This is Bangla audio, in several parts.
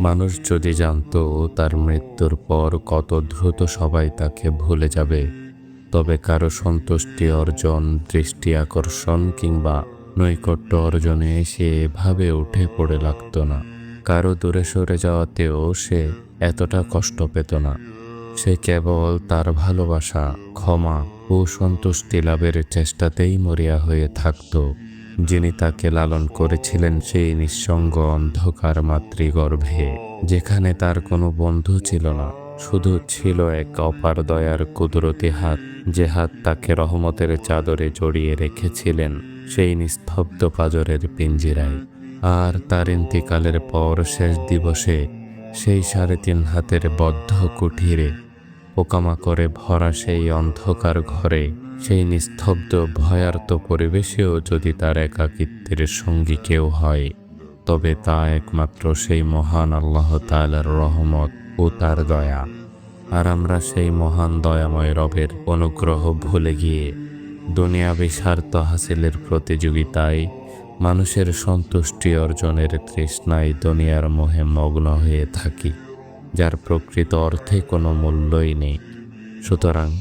মানুষ যদি জানতো তার মৃত্যুর পর কত দ্রুত সবাই তাকে ভুলে যাবে, তবে কারও সন্তুষ্টি অর্জন, দৃষ্টি আকর্ষণ কিংবা নৈকট্য অর্জনে সে এভাবে উঠে পড়ে লাগতো না। কারও দূরে সরে যাওয়াতেও সে এতটা কষ্ট পেত না। সে কেবল তার ভালোবাসা, ক্ষমা ও সন্তুষ্টি লাভের চেষ্টাতেই মরিয়া হয়ে থাকত। যিনি তাকে লালন করেছিলেন সেই নিঃসঙ্গ অন্ধকার মাতৃগর্ভে, যেখানে তার কোনো বন্ধু ছিল না, শুধু ছিল এক অপার দয়ার কুদরতি হাত, যে হাত তাকে রহমতের চাদরে জড়িয়ে রেখেছিলেন সেই নিস্তব্ধ পাজরের পিঞ্জিরায়। আর তার ইন্তিকালের পর শেষ দিবসে সেই সাড়ে তিন হাতের বদ্ধ কুঠিরে পোকামাকড়ে ভরা সেই অন্ধকার ঘরে, সেই নিস্তব্ধ ভয়ার্ত পরিবেশেও যদি তার একাকিত্বের সঙ্গী কেউ হয়, তবে তা একমাত্র সেই মহান আল্লাহ তাআলার রহমত ও তার দয়া। আর আমরা সেই মহান দয়াময় রবের অনুগ্রহ ভুলে গিয়ে দুনিয়াবি স্বার্থ হাসিলের প্রতিযোগিতায়, মানুষের সন্তুষ্টি অর্জনের তৃষ্ণায় দুনিয়ার মোহে মগ্ন হয়ে থাকি। যার প্রকৃত অর্থে কোনো মূল্যই নেই। সুতরাং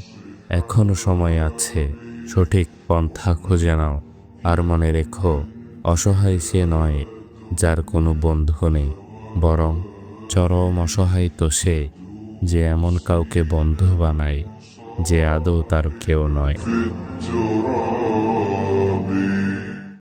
এখনও সময় আছে, সঠিক পন্থা খুঁজে নাও। আর মনে রেখো, অসহায় সে নয়, যার কোনো বন্ধু নেই, বরং চরম অসহায় তো সে, যে এমন কাউকে বন্ধু বানায়, যে আদৌ তার কেউ নয়।